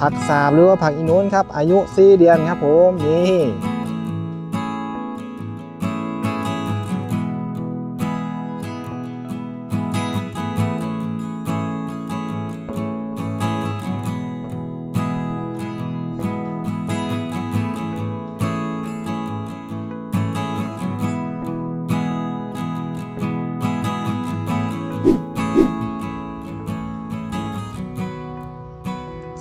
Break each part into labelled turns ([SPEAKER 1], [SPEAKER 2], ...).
[SPEAKER 1] ผักสาบหรือว่าผักอีนูนครับ อายุ 4 เดือนครับผมนี่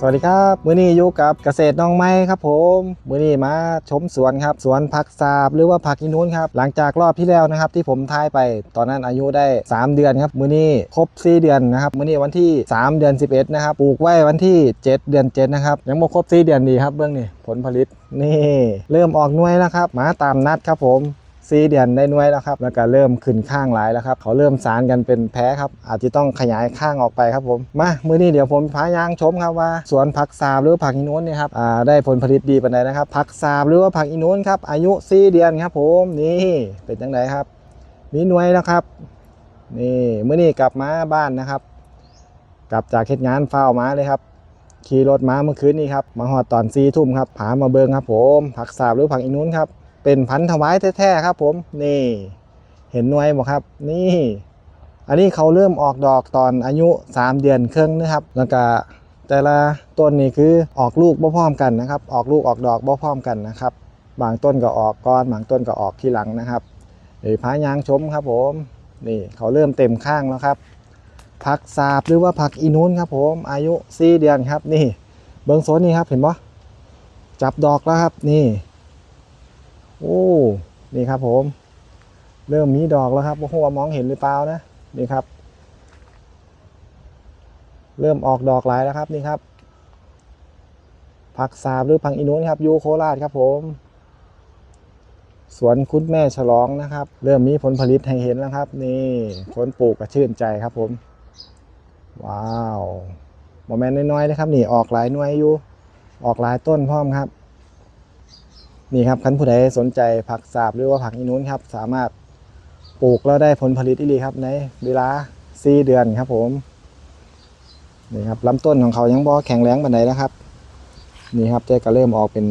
[SPEAKER 1] สวัสดีครับมื้อนี้อยู่กับเกษตรน้องไม้ครับผมมื้อนี้มาชมสวนครับสวนผักสาบหรือว่าผักอีนูนครับหลังจากรอบที่แล้วนะครับที่ผมทายไปตอนนั้นอายุได้ 3 เดือนครับมื้อนี้ครบ 4 เดือนนะครับมื้อนี้วันที่ 3 เดือน 11 นะครับปลูกไว้วันที่ 7 เดือน 7 นะครับยังบ่ครบ 4 เดือนดีครับเบื้องนี้ผลผลิตนี่ เริ่มออกหน่วยแล้วครับมาตามนัดครับผม ซีเดือนได้หน่วยแล้วครับ แล้วก็เริ่มขึ้นข้างหลายแล้วครับ เขาเริ่มสารกันเป็นแพ้ครับ อาจจะต้องขยายข้างออกไปครับผม มา มื้อนี้เดี๋ยวผมพายางชมครับว่า สวนผักสาบหรือผักอีนูนเนี่ยครับ อ่า ได้ผลผลิตดีปานใดนะครับ ผักสาบหรือว่าผักอีนูนครับ อายุ4เดือนครับ ผม นี่ เป็นจังไดครับ มีหน่วยแล้วครับ นี่มื้อนี้กลับมาบ้านนะครับ กลับจากเฮ็ดงานเฝ้าวมาเลยครับขี่รถมาเมื่อคืนนี้ครับ มาหอดตอนซีทุ่มครับ ผามาเบิงครับผม ผักสาบหรือผักอีนูนครับ เป็นพันธุ์ถวายแท้ๆครับ ผมนี่ เห็นหน่วยบ่ครับ นี่ อันนี้เขาเริ่มออกดอกตอนอายุ 3 เดือนครึ่งนะครับ แล้วก็แต่ละต้นนี่คือออกลูกบ่พร้อมกันนะครับ ออกลูกออกดอกบ่พร้อมกันนะครับ บางต้นก็ออกก่อน บางต้นก็ออกทีหลังนะครับเดี๋ยวพายางชมครับ ผมนี่เขาเริ่มเต็มข้างแล้วครับผักสาบหรือว่าผักอีนูนครับ ผมอายุ4เดือนครับ นี่ เบิ้งโซนนี่ครับเห็นปะจับดอกแล้วครับนี่ โอ้ นี่ครับผม เริ่มมีดอกแล้วครับโอ้โหมองเห็นหรือเปล่านะ นี่ครับ เริ่มออกดอกหลายแล้วครับนี่ครับ ผักสาบหรือผักอีนูนครับยูโคราชครับผม สวนคุณแม่ฉลองนะครับ เริ่มมีผลผลิตให้เห็นแล้วครับ นี่คนปลูกก็ชื่นใจครับผม ว้าวโมเมนต์น้อยๆนะครับ นี่ออกหลายหน่วยอยู่ ออกหลายต้นพร้อมครับ นี่ครับคันผู้ใดสนใจผักสาบหรือว่าผักอีนู้นครับ สามารถปลูกแล้วได้ผลผลิตที่ดีครับ ในเวลา4เดือนครับผมนี่ครับลำต้นของเขายังบ่แข็งแรงปานใดนะครับ นี่ครับจ๊ก็เริ่มออกเป็น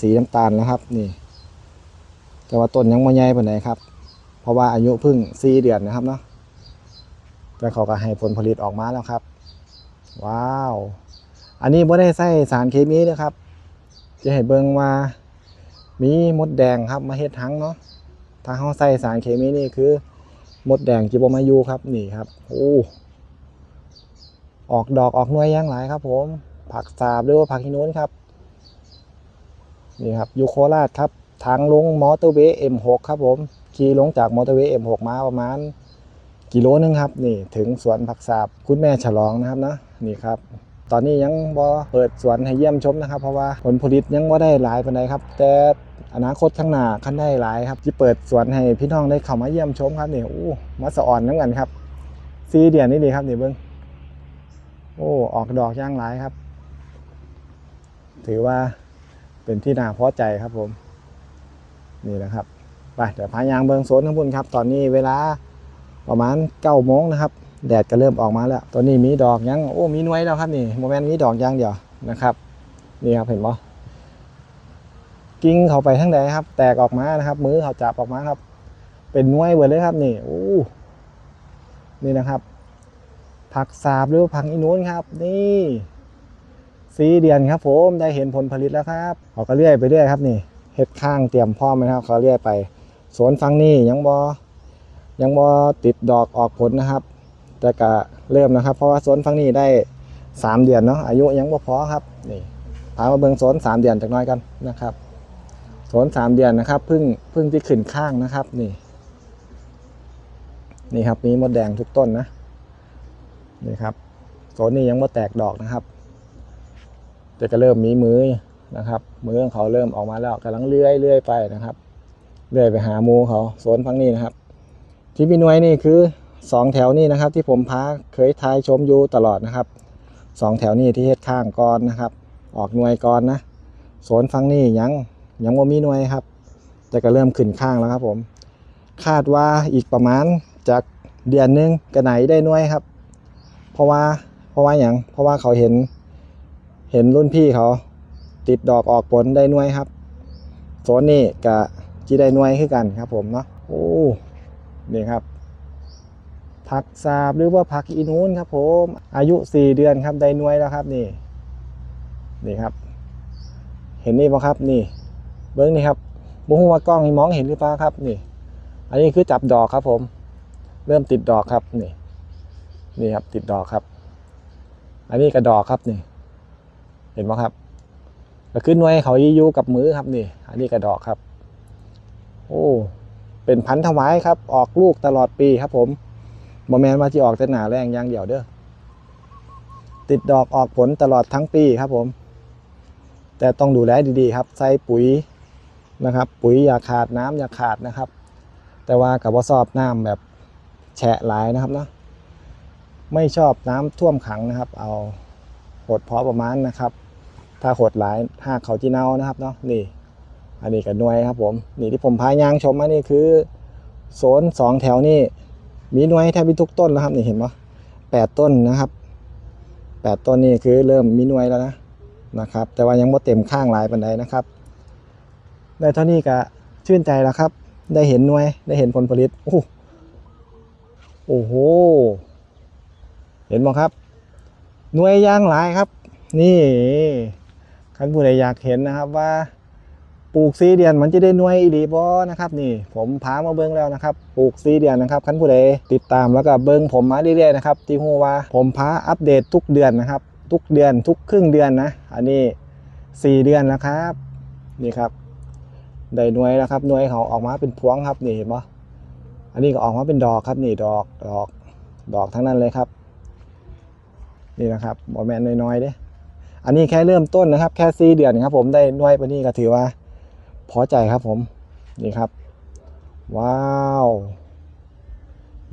[SPEAKER 1] สีน้ำตาลแล้วครับ นี่ แต่ว่าต้นยังไม่ใหญ่ปานใดครับ เพราะว่าอายุเพิ่ง4เดือนนะครับเนาะแต่เขาก็ให้ผลผลิตออกมาแล้วครับ ว้าว อันนี้ไม่ได้ใส่สารเคมีนะครับ จะให้เบิ่งว่า มีมดแดงครับมาเฮ็ดทั้งเนาะถ้าเขาใส่สารเคมีนี่คือ มดแดงจิบมาอยู่ครับนี่ครับโอ้ออกดอกออกหน่วยย่างหลายครับผม ผักสาบหรือว่าผักฮิโนนครับนี่ครับยูโคราชครับทางลงมอเตอร์เวย์ M6 ครับผมขี่ลงจากมอเตอร์เวย์ M6 มาประมาณกิโลนึงครับ นี่ถึงสวนผักสาบคุณแม่ฉลองนะครับนะนี่ครับ ตอนนี้ยังบ่เปิดสวนให้เยี่ยมชมนะครับ เพราะว่าผลผลิตยังบ่ได้หลายปานใดครับ แต่อนาคตข้างหน้าคันได้หลายครับที่เปิดสวนให้พี่น้องได้เข้ามาเยี่ยมชมครับนี่โอ้มาสะอ่อนน้ำกันครับซีเดียนนี่ดีครับนี่เบิ้งโอ้ออกดอกย่างหลายครับ ถือว่าเป็นที่น่าพอใจครับผม นี่นะครับไปเดี๋ยวพายางเบิ้งโซนข้างบนครับ ตอนนี้เวลาประมาณเก้าโมงนะครับ แดดก็เริ่มออกมาแล้วตอนนี้มีดอกยังโอ้มีน่วยแล้วครับนี่โมเมนต์มีดอกยังเดียวนะครับนี่ครับเห็นปะกิ้งเข้าไปทั้งใดครับ แตกออกมานะครับ มือเขาจับออกมาครับ เป็นน่วยเบิดเลยครับนี่โอ้นี่นะครับผักสาบหรือผักอีนูนครับ นี่สีเดือนครับผมได้เห็นผลผลิตแล้วครับเขาก็เลื่อยไปเรื่อยครับนี่เฮ็ดข้างเตรียมพร้อมไหมครับ เขาเลื่อยไปสวนฟังนี่ยังบอยังบอติดดอกออกผลนะครับ แต่ก็เริ่มนะครับ เพราะว่าสวนฝั่งนี้ได้ 3 เดือนเนาะอายุยังบ่พอครับนี่พามาเบิ่งสวน3เดือนจากน้อยกันนะครับสวน3เดือนนะครับพิ่งพิ่งที่ขึ้นข้างนะครับนี่นี่ครับมีมดแดงทุกต้นนะนี่ครับสวนนี้ยังไม่แตกดอกนะครับ แต่ก็เริ่มมีมือนะครับมือของเขาเริ่มออกมาแล้วกำลังเลื่อยเลื่อยไปนะครับ เลื่อยไปหามูเขาสวนฝั่งนี้นะครับ ที่มีหน่วยนี่คือ สองแถวนี่นะครับ ที่ผมพาเคยทายชมอยู่ตลอดนะครับสองแถวนี่ที่เฮ็ดข้างก่อนนะครับ ออกหน่วยก่อนนะโซนฟังนี่ยังยังว่ามีหน่วยครับ แต่ก็เริ่มขึ้นข้างแล้วครับผม คาดว่าอีกประมาณจากเดือนหนึงก็ไหนได้หน่วยครับ เพราะว่าเพราะว่าอย่างเพราะว่าเขาเห็น เห็นรุ่นพี่เขา ติดดอกออกผลได้หน่วยครับโซนนี้กะจีได้หน่วยคือกันครับ ผมเนาะโอ้นี่ครับ ผักสาบหรือว่าผักอีนูนครับผมอายุ 4 เดือนครับได้นวยแล้วครับนี่นี่ครับ เห็นนี่ปะครับนี่ เบิ้งนี่ครับบุ้งว่ากล้องนี่มองเห็นหรือเปล่าครับนี่ อันนี้คือจับดอกครับผม เริ่มติดดอกครับนี่ นี่ครับติดดอกครับ อันนี้กระดอกครับนี่ เห็นไหมครับก็ขึ้นนวยเขาอยู่กับมือครับนี่ อันนี้กระดอกครับ โอ้เป็นพันธุ์ถวายครับ ออกลูกตลอดปีครับผม บอแมนว่าที่ออกแต่หนาแรงอย่างเดียวเด้อติดดอกออกผลตลอดทั้งปีครับผม แต่ต้องดูแลดีๆครับ ใส่ปุ๋ยนะครับ ปุ๋ยอย่าขาดน้ำอย่าขาดนะครับ แต่ว่ากับว่าชอบน้ำแบบแฉะหลายนะครับเนาะไม่ชอบน้ำท่วมขังนะครับ เอาหดพอประมาณนะครับ ถ้าหดหลายหากเขาจีเน่านะครับเนาะนี่ อันนี้กับหน่วยครับผมนี่ที่ผมพายางชมมานี่คือโซนสองแถวนี่ มีหน่วยแทบทุกต้นแล้วครับนี่เห็นปะแปดต้นนะครับแปดต้นนี่คือเริ่มมีหน่วยแล้วนะนะครับ แต่ว่ายังไม่เต็มข้างหลายปันใดนะครับได้เท่านี้ก็ชื่นใจแล้วครับ ได้เห็นหน่วยได้เห็นผลผลิตโอ้โหโอ้โห เห็นไหมครับ หน่วยยางหลายครับ นี่คันผู้ใดอยากเห็นนะครับว่า ปลูกซีเดียนมันจะได้หน่วยอีดีบอนะครับนี่ ผมพามาเบิ้งแล้วนะครับปลูกซีเดียนนะครับคันผู้ใดติดตามแล้วก็เบิ้งผมมาเรื่อยๆนะครับที่ฮู้ว่าผมพาอัปเดตทุกเดือนนะครับ ทุกเดือนทุกครึ่งเดือนนะ อันนี้สี่เดือนแล้วครับนี่ครับได้หน่วยแล้วครับหน่วยเขาออกมาเป็นพวงครับนี่เห็นปะอันนี้ก็ออกมาเป็นดอกครับนี่ดอกดอกดอกทั้งนั้นเลยครับ นี่นะครับบอแมนน้อยๆเด้อันนี้แค่เริ่มต้นนะครับ แค่ซีเดือนครับ ผมได้หน่วยปนี้ก็ถือว่า พอใจครับผม นี่ครับ ว้าว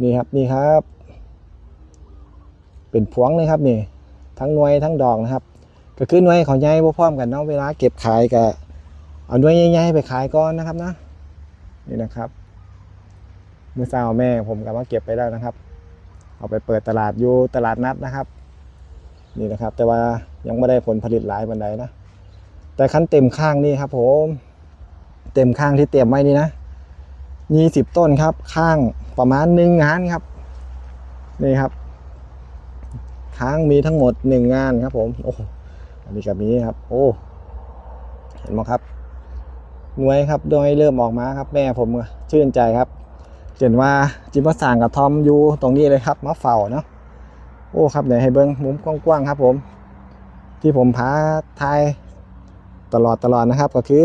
[SPEAKER 1] นี่ครับนี่ครับ เป็นพวงเลยครับนี่ทั้งหน่วยทั้งดอกนะครับ ก็คือหน่วยเขาใหญ่พร้อมกันเนาะเวลาเก็บขายก็เอาหน่วยใหญ่ๆไปขายก่อนนะครับนะนี่นะครับเมื่อเช้าแม่ผมก็มาเก็บไปแล้วนะครับ เอาไปเปิดตลาดอยู่ตลาดนัดนะครับ นี่นะครับ แต่ว่ายังไม่ได้ผลผลิตหลายบันไดนะแต่ขั้นเต็มข้างนี่ครับผม เต็มข้างที่เตรียมไว้นี่นะยี่สิบต้นครับ ข้างประมาณหนึ่งงานครับ นี่ครับ ข้างมีทั้งหมดหนึ่งงานครับ ผม โอ้โหอันนี้กับนี้ครับ โอ้เห็นไหมครับหน่วยครับโดยเริ่มออกมาครับ แม่ผมชื่นใจครับเห็นว่าจิมมาสั่งกับทอมอยู่ตรงนี้เลยครับมาเฝ้าเนาะโอ้ครับเดี๋ยวให้เบิ้งมุมกว้างๆครับ ผม ที่ผมพาทายตลอดตลอดนะครับ ก็คือ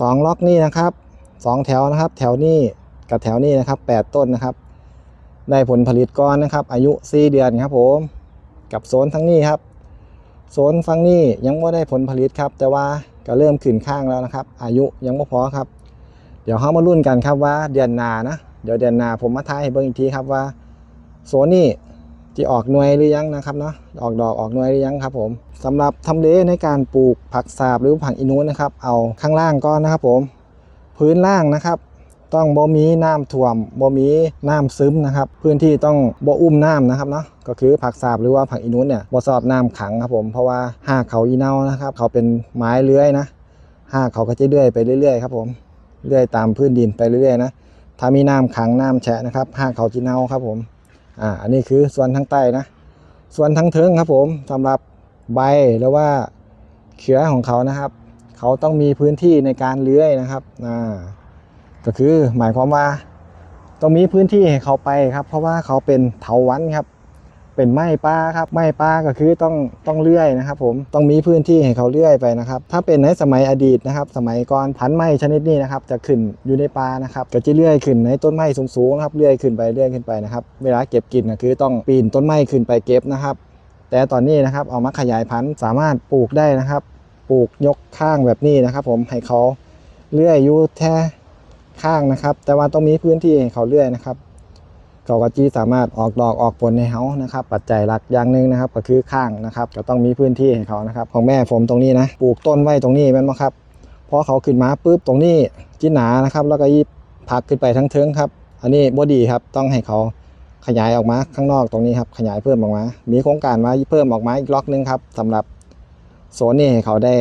[SPEAKER 1] สองล็อกนี่นะครับสองแถวนะครับ แถวนี้กับแถวนี้นะครับแปดต้นนะครับ ได้ผลผลิตก้อนนะครับ อายุสี่เดือนครับผม กับโซนทั้งนี้ครับ โซนฝั่งนี้ยังไม่ได้ผลผลิตครับ แต่ว่าก็เริ่มขึ้นข้างแล้วนะครับ อายุยังไม่พอครับ เดี๋ยวเขามาลุ้นกันครับว่าเดือนนานะ เดี๋ยวเดือนนาผมมาทายให้เบิ้งอีกทีครับว่าโซนนี้ ที่ออกหน่วยหรือยังนะครับเนาะออกดอกออกหน่วยหรือยังครับ ผมสำหรับทำเลในการปลูกผักสาบหรือผักอินูนะครับ เอาข้างล่างก่อนนะครับ ผม พื้นล่างนะครับต้องบ่มีน้ำท่วมบ่มีน้ำซึมนะครับ พื้นที่ต้องบ่อุ้มน้ำนะครับเนาะก็คือผักสาบหรือว่าผักอินูนเนี่ยบ่สอบน้ำขังครับผมเพราะว่าหากเขาอีเนานะครับ เขาเป็นไม้เลื้อยนะหากเขาก็จะเลื่อยไปเรื่อยๆครับผมเลื่อยตามพื้นดินไปเรื่อยๆนะถ้ามีน้ำขังน้ำแฉะนะครับหากเขาจีเนาครับผม อ่าอันนี้คือส่วนทั้งใต้นะ ส่วนทั้งเทิงครับผมสำหรับใบหรือว่าเขือของเขานะครับ เขาต้องมีพื้นที่ในการเลื้อยนะครับอ่าก็คือหมายความว่าต้องมีพื้นที่ให้เขาไปครับ เพราะว่าเขาเป็นเถาวัลย์ครับ เป็นไม้ป่าครับไม้ป่าก็คือต้องต้องเลื่อยนะครับ ผมต้องมีพื้นที่ให้เขาเลื่อยไปนะครับถ้าเป็นในสมัยอดีตนะครับ สมัยก่อนพันธุ์ไม้ชนิดนี้นะครับจะขึ้นอยู่ในป่านะครับก็จะเลื่อยขึ้นในต้นไม้สูงๆนะครับเลื่อยขึ้นไปเลื่อยขึ้นไปนะครับเวลาเก็บกินนะคือต้องปีนต้นไม้ขึ้นไปเก็บนะครับ แต่ตอนนี้นะครับเอามาขยายพันธุ์สามารถปลูกได้นะครับ ปลูกยกข้างแบบนี้นะครับ ผมให้เขาเลื่อยอยู่แค่ข้างนะครับ แต่ว่าต้องมีพื้นที่ให้เขาเลื่อยนะครับ เขาก็จีสามารถออกดอกออกผลในเฮานะครับ ปัจจัยหลักอย่างหนึ่งนะครับ ก็คือข้างนะครับ ก็ต้องมีพื้นที่ให้เขานะครับ ของแม่ผมตรงนี้นะ ปลูกต้นไว้ตรงนี้แม่นไหมครับพอเขาขึ้นมาปุ๊บตรงนี้จีหนานะครับ แล้วก็ยีผักขึ้นไปทั้งเทิงครับ อันนี้บดีครับ ต้องให้เขาขยายออกมาข้างนอกตรงนี้ครับขยายเพิ่มออกมา มีโครงการมาเพิ่มออกมาอีกล็อกหนึงครับสำหรับโซนนี้ให้เขาได้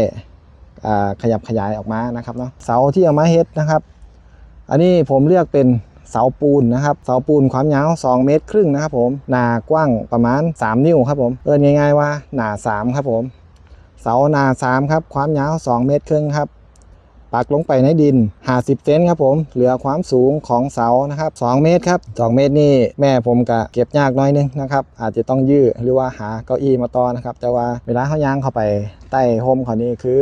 [SPEAKER 1] ขยับขยายออกมานะครับเนาะเสาที่เอามาเฮ็ดนะครับ อันนี้ผมเลือกเป็น เสาปูนนะครับเสาปูนความยาว 2 เมตรครึ่งนะครับผมหนากว้างประมาณ 3 นิ้วครับผมเอินง่ายๆว่าหนา3ครับผมเสาหนา3ครับความยาว 2 เมตรครึ่งครับปักลงไปในดิน 50 เซนครับผมเหลือความสูงของเสานะครับ 2 เมตรครับ 2 เมตรนี่แม่ผมก็เก็บยากน้อยนึงนะครับ อาจจะต้องยื้อหรือว่าหาเก้าอี้มาต่อนะครับ แต่ว่าเวลาเขาย่างเข้าไปใต้โฮมเขานี่คือ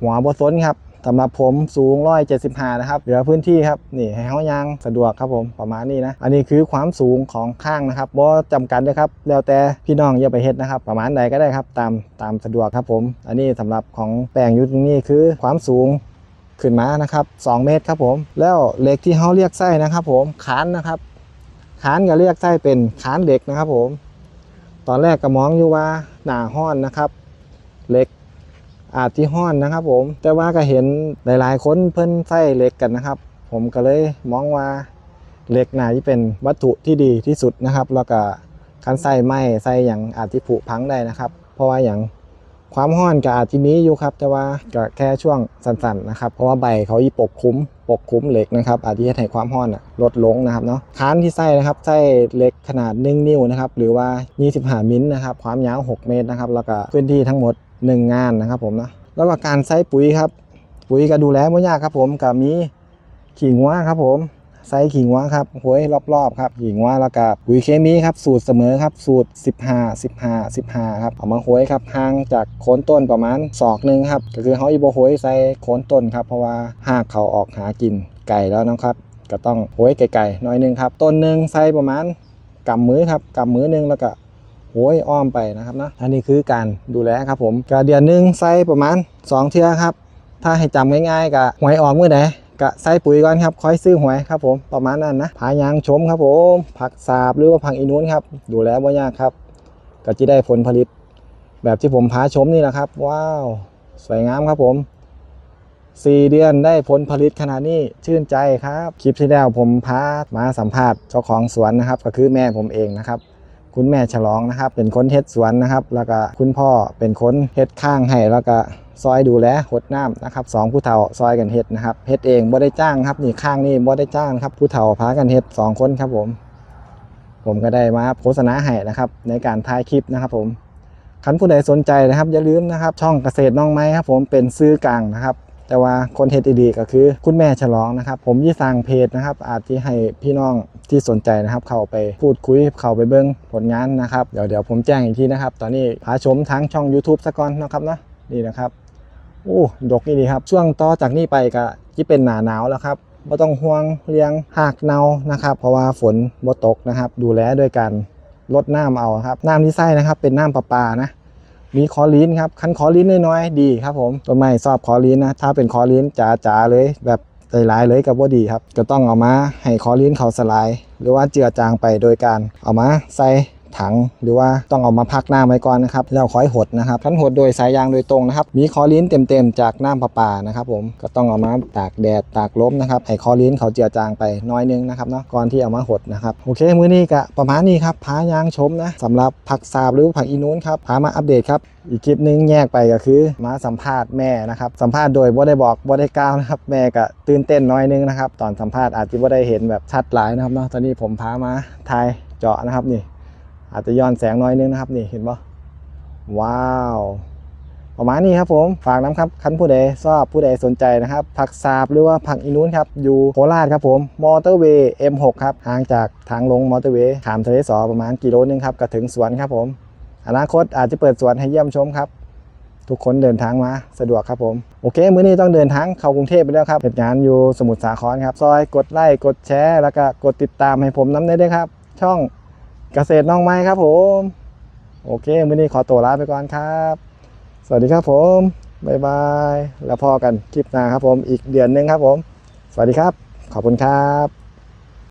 [SPEAKER 1] หัวบนซ้นครับ สำหรับผมสูง175นะครับ เหลือพื้นที่ครับ นี่ให้เขายางสะดวกครับผมประมาณนี้นะ อันนี้คือความสูงของข้างนะครับบ่จำกัดนะครับ แล้วแต่พี่น้องอย่าไปเฮ็ดนะครับ ประมาณใดก็ได้ครับ ตามตามสะดวกครับผม อันนี้สำหรับของแปลงอยุทตรงนี้คือความสูงขึ้นมานะครับ 2 เมตรครับผม แล้วเหล็กที่เขาเรียกไส้นะครับ ผมขานนะครับขานก็เรียกไส้เป็นขานเหล็กนะครับ ผม ตอนแรกก็มองอยู่ว่าหนาห้อนนะครับเหล็ก อาจที่ห้อนนะครับ ผม แต่ว่าก็เห็นหลาย ๆ คนเพิ่นใส่เหล็กกันนะครับ ผมก็เลยมองว่าเหล็กน่าจะเป็นวัตถุที่ดีที่สุดนะครับ แล้วก็คันใส่ไม้ใส่อย่างอาจที่ผุพังได้นะครับ เพราะว่าอย่างความห้อนก็อาจจะมีอยู่ครับ แต่ว่าก็แค่ช่วงสั้นๆนะครับ เพราะว่าใบเขาอีปกคลุมปกคลุมเหล็กนะครับ อาจจะให้ความห้อนลดลงนะครับเนาะค้านที่ใส่นะครับใส่เหล็กขนาด 1 นิ้วนะครับ หรือว่า 25 มิลนะครับ ความยาว 6 เมตรนะครับ แล้วก็พื้นที่ทั้งหมด 1 งานนะครับผมนะแล้วก็การใส่ปุ๋ยครับ ปุ๋ยก็ดูแลไม่ยากครับผมกับมีขิงว่าครับผมใส่ขิงว่าครับหวยรอบๆครับขิงว่าแล้วก็ปุ๋ยเคมีครับสูตรเสมอครับสูตร 15 15 15ครับเอามาหวยครับห่างจากโคนต้นประมาณศอกหนึ่งครับก็คือเขาอีโบหวยใส่โคนต้นครับเพราะว่าหากเขาออกหากินไก่แล้วนะครับ ก็ต้องหวยไก่ๆหน้อยหนึงครับต้นหนึ่งใส่ประมาณกำมือครับกำมือหนึงแล้วก็ โอ้ยอ้อมไปนะครับนะอันนี้คือการดูแลครับผมกะเดือนหนึ่งใส่ประมาณ 2 เทื่อครับ ถ้าให้จำง่ายๆกะหวยออกเมื่อไหนกะใส่ปุ๋ยก่อนครับค่อยซื้อหวยครับผมประมาณนั้นนะผายางชมครับผมผักสาบหรือว่าผักอีนูนครับดูแลบ่ยากครับ ก็จะได้ผลผลิต แบบที่ผมพาชมนี่แหละครับ ว้าว สวยงามครับผม4เดือนได้ผลผลิตขนาดนี้ชื่นใจครับ คลิปที่แล้วผมพามาสัมภาษณ์เจ้าของสวนนะครับ ก็คือแม่ผมเองนะครับ คุณแม่ฉลองนะครับ เป็นคนเฮ็ดสวนนะครับ แล้วก็คุณพ่อเป็นคนเฮ็ดข้างให้แล้วก็ซอยดูแลหดน้ำนะครับสองผู้เฒ่าซอยกันเฮ็ดนะครับเฮ็ดเองบ่ได้จ้างครับนี่ข้างนี่บ่ได้จ้างครับผู้เฒ่าพากันเฮ็ดสองคนครับผม ผมก็ได้มาโฆษณาให้นะครับ ในการถ่ายคลิปนะครับ ผมคันผู้ใดสนใจนะครับ อย่าลืมนะครับ ช่องเกษตรน้องไม้ครับ ผมเป็นซื้อกลางนะครับ แต่ว่าคนเฮ็ดดีๆก็คือ คุณแม่ฉลองนะครับ ผมยี่สร้างเพจนะครับ อาจที่ให้พี่น้องที่สนใจนะครับ เข้าไปพูดคุยเข้าไปเบิ้งผลงานนะครับ เดี๋ยวเดี๋ยวผมแจ้งอีกทีนะครับ ตอนนี้พาชมทั้งช่อง YouTube ซะก่อนนะครับนะนี่นะครับโอ้ดกนี่ดีครับ ช่วงต่อจากนี้ไปก็ที่เป็นหนาหนาวแล้วครับไม่ต้องห่วงเลี้ยงหากเนานะครับ เพราะว่าฝนบ่ตกนะครับ ดูแลด้วยการลดน้ำเอาครับน้ำที่ใส่นะครับ เป็นน้ำประปานะ มีคอลีนครับคันคอลีนน้อยๆดีครับผมต้นไม้ชอบคอลีนนะถ้าเป็นคอลีนจ๋าๆเลยแบบหลายๆเลยกับว่าดีครับ ก็ต้องเอามาให้คอลีนเขาสลาย หรือว่าเจือจางไปโดยการเอามาใส่ ถัง หรือว่าต้องเอามาพักน้ำไว้ก่อนนะครับแล้วค่อยหดนะครับขั้นหดโดยสายยางโดยตรงนะครับ มีคอลีนเต็มๆจากน้ำประปานะครับ ผมก็ต้องเอามาตากแดดตากลมนะครับให้คอลีนเขาเจือจางไปน้อยนึงนะครับเนาะก่อนที่เอามาหดนะครับโอเคมื้อนี้ก็ประมาณนี้ครับพายางชมนะสำหรับผักสาบหรือผักอีนูนครับพามาอัปเดตครับอีกคลิปหนึงแยกไปก็คือมาสัมภาษณ์แม่นะครับสัมภาษณ์โดยบ่ได้บอกบ่ได้กล่าวนะครับแม่ก็ตื่นเต้นน้อยนึงนะครับตอนสัมภาษณ์อาจจะบ่ได้เห็นแบบชัดหลายนะครับเนาะตอนนี้ผมพามาถ่ายเจาะนะครับนี่ อาจจะย้อนแสงน้อยนึงนะครับนี่เห็นปะว้าวประมาณนี้ครับผมฝากน้ำครับคันผู้ใดชอบผู้ใดสนใจนะครับผักสาบหรือว่าผักอีนูนครับอยู่โคราชครับผมมอเตอร์เวย์ M6 ครับห่างจากทางลงมอเตอร์เวย์ขามทะเลสอประมาณกิโลนึงครับก็ถึงสวนครับผมอนาคตอาจจะเปิดสวนให้เยี่ยมชมครับ ทุกคนเดินทางมาสะดวกครับผมโอเค มื้อนี้ต้องเดินทางเข้ากรุงเทพไปแล้วครับเหตุงานอยู่สมุทรสาครครับซอยกดไลค์กดแชร์แล้วก็กดติดตามให้ผมน้ำได้ด้วยครับ ช่อง เกษตรน้องไม้ครับผม โอเคมื้อนี้ขอตัวลาไปก่อนครับ สวัสดีครับผมบ๊ายบาย แล้วพอกันคลิปหน้าครับผมอีกเดือนหนึงครับผม สวัสดีครับ ขอบคุณครับ